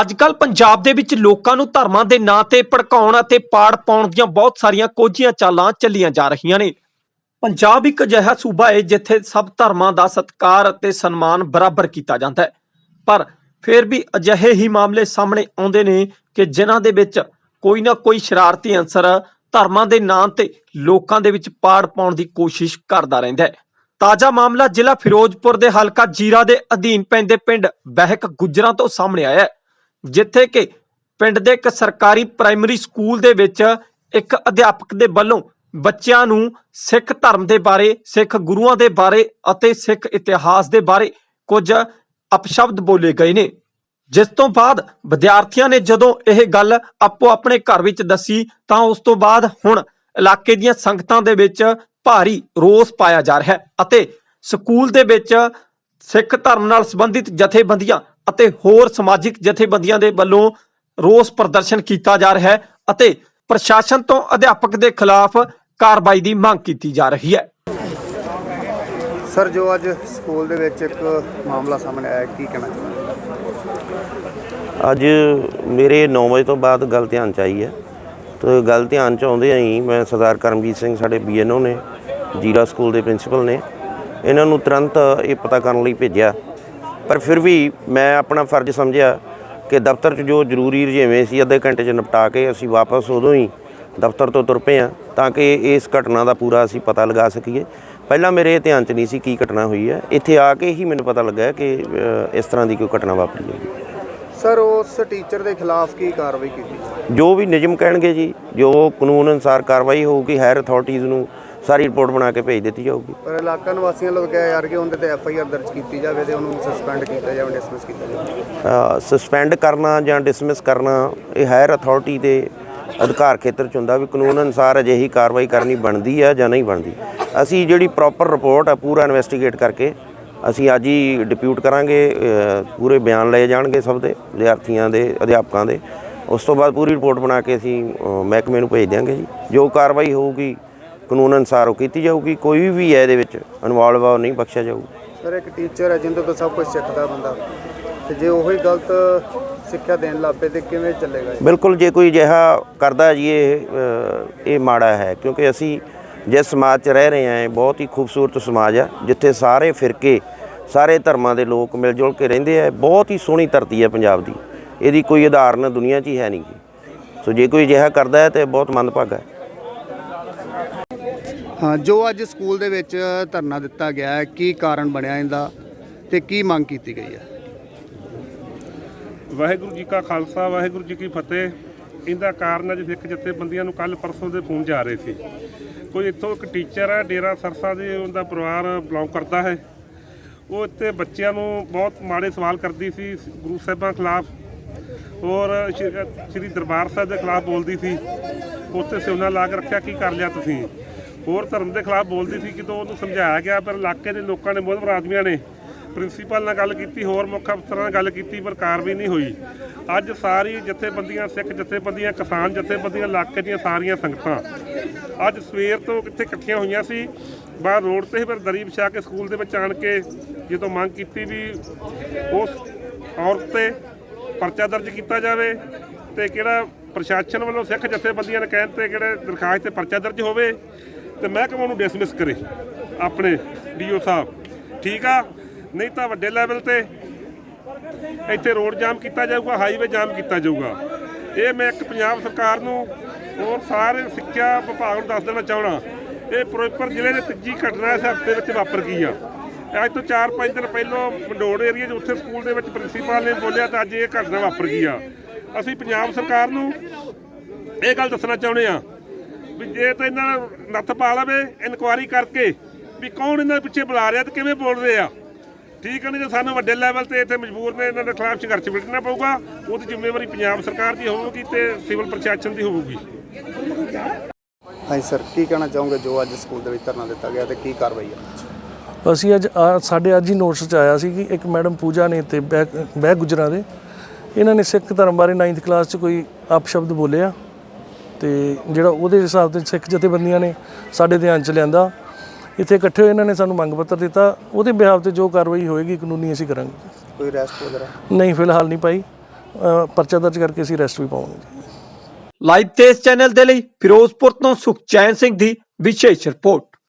ਅੱਜਕੱਲ ਪੰਜਾਬ ਦੇ ਵਿੱਚ ਲੋਕਾਂ ਨੂੰ ਧਰਮਾਂ ਦੇ ਨਾਂ ਤੇ ਭੜਕਾਉਣ ਅਤੇ ਪਾੜ ਪਾਉਣ ਦੀਆਂ ਬਹੁਤ ਸਾਰੀਆਂ ਕੋਝੀਆਂ ਚਾਲਾਂ ਚੱਲੀਆਂ ਜਾ ਰਹੀਆਂ ਨੇ। ਪੰਜਾਬ ਇੱਕ ਅਜਿਹਾ ਸੂਬਾ ਹੈ ਜਿੱਥੇ ਸਭ ਧਰਮਾਂ ਦਾ ਸਤਿਕਾਰ ਅਤੇ ਸਨਮਾਨ ਬਰਾਬਰ ਕੀਤਾ ਜਾਂਦਾ ਹੈ। ਪਰ ਫਿਰ ਵੀ ਅਜਿਹੇ ਹੀ ਮਾਮਲੇ ਸਾਹਮਣੇ ਆਉਂਦੇ ਨੇ ਕਿ ਜਿਨ੍ਹਾਂ ਦੇ ਵਿੱਚ ਕੋਈ ਨਾ ਕੋਈ ਸ਼ਰਾਰਤੀ ਅੰਸਰ ਧਰਮਾਂ ਦੇ ਨਾਂ ਤੇ ਲੋਕਾਂ ਦੇ ਵਿੱਚ ਪਾੜ ਪਾਉਣ ਦੀ ਕੋਸ਼ਿਸ਼ ਕਰਦਾ ਰਹਿੰਦਾ ਹੈ। ਤਾਜ਼ਾ ਮਾਮਲਾ ਜ਼ਿਲ੍ਹਾ ਫਿਰੋਜ਼ਪੁਰ ਦੇ ਹਲਕਾ ਜੀਰਾ ਦੇ ਅਧੀਨ ਪੈਂਦੇ ਪਿੰਡ ਬਹਿਕ ਗੁਜਰਾਂ ਤੋਂ ਸਾਹਮਣੇ ਆਇਆ ਹੈ। ਜਿੱਥੇ ਕਿ ਪਿੰਡ ਦੇ ਇੱਕ ਸਰਕਾਰੀ ਪ੍ਰਾਇਮਰੀ ਸਕੂਲ ਦੇ ਵਿੱਚ ਇੱਕ ਅਧਿਆਪਕ ਦੇ ਵੱਲੋਂ ਬੱਚਿਆਂ ਨੂੰ ਸਿੱਖ ਧਰਮ ਦੇ ਬਾਰੇ, ਸਿੱਖ ਗੁਰੂਆਂ ਦੇ ਬਾਰੇ ਅਤੇ ਸਿੱਖ ਇਤਿਹਾਸ ਦੇ ਬਾਰੇ ਕੁਝ ਅਪਸ਼ਬਦ ਬੋਲੇ ਗਏ ਨੇ। ਜਿਸ ਤੋਂ ਬਾਅਦ ਵਿਦਿਆਰਥੀਆਂ ਨੇ ਜਦੋਂ ਇਹ ਗੱਲ ਆਪੋ ਆਪਣੇ ਘਰ ਵਿੱਚ ਦੱਸੀ, ਤਾਂ ਉਸ ਤੋਂ ਬਾਅਦ ਹੁਣ ਇਲਾਕੇ ਦੀਆਂ ਸੰਗਤਾਂ ਦੇ ਵਿੱਚ ਭਾਰੀ ਰੋਸ ਪਾਇਆ ਜਾ ਰਿਹਾ ਹੈ ਅਤੇ ਸਕੂਲ ਦੇ ਵਿੱਚ ਸਿੱਖ ਧਰਮ ਨਾਲ ਸੰਬੰਧਿਤ ਜਥੇਬੰਦੀਆਂ ਅਤੇ ਹੋਰ ਸਮਾਜਿਕ ਜਥੇਬੰਦੀਆਂ ਦੇ ਵੱਲੋਂ ਰੋਸ ਪ੍ਰਦਰਸ਼ਨ ਕੀਤਾ ਜਾ ਰਿਹਾ ਹੈ ਅਤੇ ਪ੍ਰਸ਼ਾਸਨ ਤੋਂ ਅਧਿਆਪਕ ਦੇ ਖਿਲਾਫ ਕਾਰਵਾਈ ਦੀ ਮੰਗ ਕੀਤੀ ਜਾ ਰਹੀ ਹੈ। ਸਰ ਜੋ ਅੱਜ ਸਕੂਲ ਦੇ ਵਿੱਚ ਇੱਕ ਮਾਮਲਾ ਸਾਹਮਣੇ ਆਇਆ ਕੀ ਕਹਿਣਾ ਚਾਹੁੰਦੇ ਅੱਜ ਮੇਰੇ 9 ਵਜੇ ਤੋਂ ਬਾਅਦ ਗੱਲ ਧਿਆਨ ਚ ਆਈ ਹੈ। ਤੇ ਗੱਲ ਧਿਆਨ ਚ ਆਉਂਦੇ ਹੀ ਮੈਂ ਸਰਦਾਰ ਕਰਮਜੀਤ ਸਿੰਘ ਸਾਡੇ ਬੀਐਨਓ ਨੇ ਜੀਰਾ ਸਕੂਲ ਦੇ ਪ੍ਰਿੰਸੀਪਲ ਨੇ ਇਹਨਾਂ ਨੂੰ ਤੁਰੰਤ ਇਹ ਪਤਾ ਕਰਨ ਲਈ ਭੇਜਿਆ ਪਰ ਫਿਰ ਵੀ ਮੈਂ ਆਪਣਾ ਫਰਜ਼ ਸਮਝਿਆ ਕਿ ਦਫ਼ਤਰ 'ਚ ਜੋ ਜ਼ਰੂਰੀ ਰੁਝੇਵੇਂ ਸੀ ਅੱਧੇ ਘੰਟੇ 'ਚ ਨਿਪਟਾ ਕੇ ਅਸੀਂ ਵਾਪਸ ਉਦੋਂ ਹੀ ਦਫ਼ਤਰ ਤੋਂ ਤੁਰ ਪਏ ਹਾਂ ਤਾਂ ਕਿ ਇਸ ਘਟਨਾ ਦਾ ਪੂਰਾ ਅਸੀਂ ਪਤਾ ਲਗਾ ਸਕੀਏ। ਪਹਿਲਾਂ ਮੇਰੇ ਧਿਆਨ 'ਚ ਨਹੀਂ ਸੀ ਕੀ ਘਟਨਾ ਹੋਈ ਹੈ। ਇੱਥੇ ਆ ਕੇ ਹੀ ਮੈਨੂੰ ਪਤਾ ਲੱਗਾ ਕਿ ਇਸ ਤਰ੍ਹਾਂ ਦੀ ਕੋਈ ਘਟਨਾ ਵਾਪਰੀ ਹੈ ਸਰ ਉਸ ਟੀਚਰ ਦੇ ਖਿਲਾਫ ਕੀ ਕਾਰਵਾਈ ਕੀਤੀ? ਜੋ ਵੀ ਨਿਯਮ ਕਹਿਣਗੇ ਜੀ ਜੋ ਕਾਨੂੰਨ ਅਨੁਸਾਰ ਕਾਰਵਾਈ ਹੋਊਗੀ ਹਾਇਰ ਅਥਾਰਟੀਜ਼ ਨੂੰ ਸਾਰੀ ਰਿਪੋਰਟ ਬਣਾ ਕੇ ਭੇਜ ਦਿੱਤੀ ਜਾਊਗੀ। ਪਰ ਇਲਾਕਾ ਨਿਵਾਸੀਆਂ ਲੋਕ ਕਹਿ ਯਾਰ ਕਿ ਉਹਦੇ ਤੇ ਐਫ ਆਈ ਆਰ ਦਰਜ ਕੀਤੀ ਜਾਵੇ ਤੇ ਉਹਨੂੰ ਸਸਪੈਂਡ ਕੀਤਾ ਜਾਵੇ ਡਿਸਮਿਸ ਕੀਤਾ ਜਾਵੇ। ਸਸਪੈਂਡ ਕਰਨਾ ਜਾਂ ਡਿਸਮਿਸ ਕਰਨਾ ਇਹ ਹਾਇਰ ਅਥਾਰਟੀ ਦੇ ਅਧਿਕਾਰ ਖੇਤਰ ਚ ਹੁੰਦਾ ਵੀ ਕਾਨੂੰਨ ਅਨੁਸਾਰ ਅਜਿਹੀ ਕਾਰਵਾਈ ਕਰਨੀ ਬਣਦੀ ਹੈ ਜਾਂ ਨਹੀਂ ਬਣਦੀ। ਅਸੀਂ ਜਿਹੜੀ ਪ੍ਰੋਪਰ ਰਿਪੋਰਟ ਆ ਪੂਰਾ ਇਨਵੈਸਟੀਗੇਟ ਕਰਕੇ ਅਸੀਂ ਅੱਜ ਹੀ ਡਿਪਿਊਟ ਕਰਾਂਗੇ ਪੂਰੇ ਬਿਆਨ ਲਏ ਜਾਣਗੇ ਸਭ ਦੇ ਵਿਦਿਆਰਥੀਆਂ ਦੇ ਅਧਿਆਪਕਾਂ ਦੇ। ਉਸ ਤੋਂ ਬਾਅਦ ਪੂਰੀ ਰਿਪੋਰਟ ਬਣਾ ਕੇ ਅਸੀਂ ਮਹਿਕਮੇ ਨੂੰ ਭੇਜ ਦਿਆਂਗੇ ਜੀ। ਜੋ ਕਾਰਵਾਈ ਹੋਊਗੀ ਕਾਨੂੰਨ ਅਨੁਸਾਰ ਉਹ ਕੀਤੀ ਜਾਊਗੀ ਕੋਈ ਵੀ ਹੈ ਇਹਦੇ ਵਿੱਚ ਇਨਵੋਲਵ ਆ ਉਹ ਨਹੀਂ ਬਖਸ਼ਿਆ ਜਾਊਗਾ ਸਰ ਇੱਕ ਟੀਚਰ ਹੈ ਜਿੰਦੇ ਤੋਂ ਸਭ ਕੁਝ ਸਿੱਖਦਾ ਬੰਦਾ। ਤੇ ਜੇ ਉਹੀ ਗਲਤ ਸਿੱਖਿਆ ਦੇਣ ਲੱਪੇ ਤੇ ਕਿਵੇਂ ਚੱਲੇਗਾ? ਬਿਲਕੁਲ ਜੇ ਕੋਈ ਅਜਿਹਾ ਕਰਦਾ ਜੀ ਇਹ ਅ, ਇਹ ਮਾੜਾ ਹੈ ਕਿਉਂਕਿ ਅਸੀਂ ਜਿਸ ਸਮਾਜ 'ਚ ਰਹਿ ਰਹੇ ਹਾਂ ਇਹ ਬਹੁਤ ਹੀ ਖੂਬਸੂਰਤ ਸਮਾਜ ਆ ਜਿੱਥੇ ਸਾਰੇ ਫਿਰਕੇ ਸਾਰੇ ਧਰਮਾਂ ਦੇ ਲੋਕ ਮਿਲ ਜੁਲ ਕੇ ਰਹਿੰਦੇ ਆ ਬਹੁਤ ਹੀ ਸੋਹਣੀ ਧਰਤੀ ਹੈ ਪੰਜਾਬ ਦੀ। ਇਹਦੀ ਕੋਈ ਉਦਾਹਰਨ ਦੁਨੀਆ 'ਚ ਹੀ ਹੈ ਨਹੀਂ ਗੀ ਸੋ ਜੇ ਕੋਈ ਅਜਿਹਾ ਕਰਦਾ ਹੈ ਤੇ ਬਹੁਤ ਮੰਦਭਾਗਾ ਹੈ। ਹਾਂ, ਜੋ ਅੱਜ ਸਕੂਲ ਦੇ ਵਿੱਚ ਧਰਨਾ ਦਿੱਤਾ ਗਿਆ ਹੈ, ਕੀ ਕਾਰਨ ਬਣਿਆ ਇਹਦਾ ਤੇ ਕੀ ਮੰਗ ਕੀਤੀ ਗਈ ਹੈ? ਵਾਹਿਗੁਰੂ ਜੀ ਕਾ ਖਾਲਸਾ, ਵਾਹਿਗੁਰੂ ਜੀ ਕੀ ਫਤਿਹ। ਇਹਦਾ ਕਾਰਨ ਅੱਜ ਸਿੱਖ ਜਥੇਬੰਦੀਆਂ ਨੂੰ ਕੱਲ ਪਰਸੋਂ ਦੇ ਫੋਨ ਜਾ ਰਹੇ ਸੀ। ਕੋਈ ਇੱਥੋਂ ਇੱਕ ਟੀਚਰ ਹੈ, ਡੇਰਾ ਸਰਸਾ ਦੇ ਉਹਦਾ ਪਰਿਵਾਰ ਬਿਲੋਂਗ ਕਰਦਾ ਹੈ। ਉਹ ਇੱਥੇ ਬੱਚਿਆਂ ਨੂੰ ਬਹੁਤ ਮਾੜੇ ਸਵਾਲ ਕਰਦੀ ਸੀ, ਗੁਰੂ ਸਾਹਿਬਾਂ ਖਿਲਾਫ। ਔਰ ਸ਼੍ਰੀ ਦਰਬਾਰ ਸਾਹਿਬ ਦੇ ਖਿਲਾਫ ਬੋਲਦੀ ਸੀ। ਉੱਥੇ ਸਿਉਨਾ ਲਾ ਕੇ ਰੱਖਿਆ, ਕੀ ਕਰ ਲਿਆ ਤੁਸੀਂ? ਹੋਰ ਧਰਮ ਦੇ ਖਿਲਾਫ ਬੋਲਦੀ ਸੀ, ਕਿਤੋਂ ਉਹਨੂੰ ਸਮਝਾਇਆ ਗਿਆ, ਪਰ ਇਲਾਕੇ ਦੇ ਲੋਕਾਂ ਨੇ ਮੋਹਤਬਰ ਆਦਮੀਆਂ ਨੇ ਪ੍ਰਿੰਸੀਪਲ ਨਾਲ ਗੱਲ ਕੀਤੀ, ਹੋਰ ਮੁੱਖ ਅਫਸਰਾਂ ਨਾਲ ਗੱਲ ਕੀਤੀ, ਪਰ ਕਾਰਵਾਈ ਨਹੀਂ ਹੋਈ। ਅੱਜ ਸਾਰੀ ਜਥੇਬੰਦੀਆਂ, ਸਿੱਖ ਜਥੇਬੰਦੀਆਂ, ਕਿਸਾਨ ਜਥੇਬੰਦੀਆਂ, ਇਲਾਕੇ ਦੀਆਂ ਸਾਰੀਆਂ ਸੰਗਤਾਂ ਅੱਜ ਸਵੇਰ ਤੋਂ ਕਿੱਥੇ ਇਕੱਠੀਆਂ ਹੋਈਆਂ ਸੀ। ਬਾਹਰ ਰੋਡ ਤੇ ਹੀ ਫਿਰ ਦਰੀ ਵਿਛਾ ਕੇ ਸਕੂਲ ਦੇ ਵਿੱਚ ਆਣ ਕੇ ਜਦੋਂ ਮੰਗ ਕੀਤੀ ਵੀ ਉਸ ਔਰਤ ਤੇ ਪਰਚਾ ਦਰਜ ਕੀਤਾ ਜਾਵੇ ਤੇ ਕਿਹੜਾ ਪ੍ਰਸ਼ਾਸਨ ਵੱਲੋਂ ਸਿੱਖ ਜਥੇਬੰਦੀਆਂ ਨੇ ਕਹਿਣ ਤੇ ਕਿਹੜੇ ਦਰਖਾਸਤ ਤੇ ਪਰਚਾ ਦਰਜ ਹੋਵੇ ਤੇ ਮਹਿਕਮਾ ਨੂੰ ਡਿਸਮਿਸ ਕਰੇ, ਆਪਣੇ ਡੀਓ ਸਾਹਿਬ। ਠੀਕ ਆ? ਨਹੀਂ ਤਾਂ ਵੱਡੇ ਲੈਵਲ ਤੇ ਇੱਥੇ ਰੋਡ ਜਾਮ ਕੀਤਾ ਜਾਊਗਾ ਹਾਈਵੇ ਜਾਮ ਕੀਤਾ ਜਾਊਗਾ। ਇਹ ਮੈਂ ਇੱਕ ਪੰਜਾਬ ਸਰਕਾਰ ਨੂੰ ਹੋਰ ਸਾਰੇ ਸਿੱਖਿਆ ਵਿਭਾਗ ਨੂੰ ਦੱਸ ਦੇਣਾ ਚਾਹਣਾ ਇਹ ਫਿਰੋਜ਼ਪੁਰ ਜ਼ਿਲ੍ਹੇ ਦੇ ਤੀਜੀ ਘਟਨਾ ਇਸ ਹਫ਼ਤੇ ਵਿੱਚ ਵਾਪਰ ਗਈ ਆ। ਅੱਜ ਤੋਂ 4-5 ਦਿਨ ਪਹਿਲਾਂ ਮੰਡੋੜ ਏਰੀਆ 'ਚ ਉੱਥੇ ਸਕੂਲ ਦੇ ਵਿੱਚ ਪ੍ਰਿੰਸੀਪਲ ਨੇ ਬੋਲਿਆ ਤਾਂ ਅੱਜ ਇਹ ਘਟਨਾ ਵਾਪਰ ਗਈ ਆ। ਅਸੀਂ ਪੰਜਾਬ ਸਰਕਾਰ ਨੂੰ ਇਹ ਗੱਲ ਦੱਸਣਾ ਚਾਹੁੰਦੇ ਆ ਵੀ ਜੇ ਤਾਂ ਇਹਨਾਂ ਨੂੰ ਨੱਥ ਪਾ ਲਵੇ ਇਨਕੁਆਰੀ ਕਰਕੇ ਵੀ ਕੌਣ ਇਹਨਾਂ ਦੇ ਪਿੱਛੇ ਬੁਲਾ ਰਿਹਾ ਤੇ ਕਿਵੇਂ ਬੋਲ ਰਹੇ। ਆ ਠੀਕ ਹੈ ਨਹੀਂ ਜੇ ਸਾਨੂੰ ਵੱਡੇ ਲੈਵਲ ਤੇ ਇੱਥੇ ਮਜਬੂਰ ਨੇ ਇਹਨਾਂ ਦੇ ਖਿਲਾਫ ਸੰਘਰਸ਼ ਵਿੱਢਣਾ ਪਊਗਾ ਉਹਦੀ ਜ਼ਿੰਮੇਵਾਰੀ ਪੰਜਾਬ ਸਰਕਾਰ ਦੀ ਹੋਊਗੀ ਤੇ ਸਿਵਲ ਪ੍ਰਸ਼ਾਸਨ ਦੀ ਹੋਊਗੀ। ਹਾਂਜੀ ਸਰ ਕੀ ਕਹਿਣਾ ਚਾਹੋਗੇ ਜੋ ਅੱਜ ਸਕੂਲ ਦੇ ਵਿੱਚ ਧਰਨਾ ਦਿੱਤਾ ਗਿਆ ਤੇ ਕੀ ਕਾਰਵਾਈ ਹੈ? ਅਸੀਂ ਅੱਜ ਆ- ਸਾਡੇ ਅੱਜ ਹੀ ਨੋਟਿਸ 'ਚ ਆਇਆ ਸੀ ਕਿ ਇੱਕ ਮੈਡਮ ਪੂਜਾ ਨੇ ਤੇ ਬਹਿ ਬਹਿ ਗੁਜਰਾਂ ਦੇ। ਇਹਨਾਂ ਨੇ ਸਿੱਖ ਧਰਮ ਬਾਰੇ 9th ਕਲਾਸ 'ਚ ਕੋਈ ਅਪਸ਼ਬਦ ਬੋਲਿਆ। ਤੇ ਜਿਹੜਾ ਉਹਦੇ ਹਿਸਾਬ ਤੇ ਸਿੱਖ ਜਥੇਬੰਦੀਆਂ ਨੇ ਸਾਡੇ ਧਿਆਨ 'ਚ ਲਿਆਂਦਾ ਇੱਥੇ ਇਕੱਠੇ ਹੋਏ ਇਹਨਾਂ ਨੇ ਸਾਨੂੰ ਮੰਗ ਪੱਤਰ ਦਿੱਤਾ ਉਹਦੇ ਬਿਹਾਫ ਤੇ ਜੋ ਕਾਰਵਾਈ ਹੋਏਗੀ ਕਾਨੂੰਨੀ ਅਸੀਂ ਕਰਾਂਗੇ। ਕੋਈ ਰੈਸਟ ਵਗੈਰਾ? ਨਹੀਂ ਫਿਲਹਾਲ ਨਹੀਂ ਪਾਈ ਅ, ਪਰਚਾ ਦਰਜ ਕਰਕੇ ਅਸੀਂ ਅਰੈਸਟ ਵੀ ਪਾਵਾਂਗੇ। ਲਾਈਵ ਤੇਜ਼ ਚੈਨਲ ਦੇ ਲਈ ਫਿਰੋਜ਼ਪੁਰ ਤੋਂ ਸੁਖਚੈਨ ਸਿੰਘ ਦੀ ਵਿਸ਼ੇਸ਼ ਰਿਪੋਰਟ।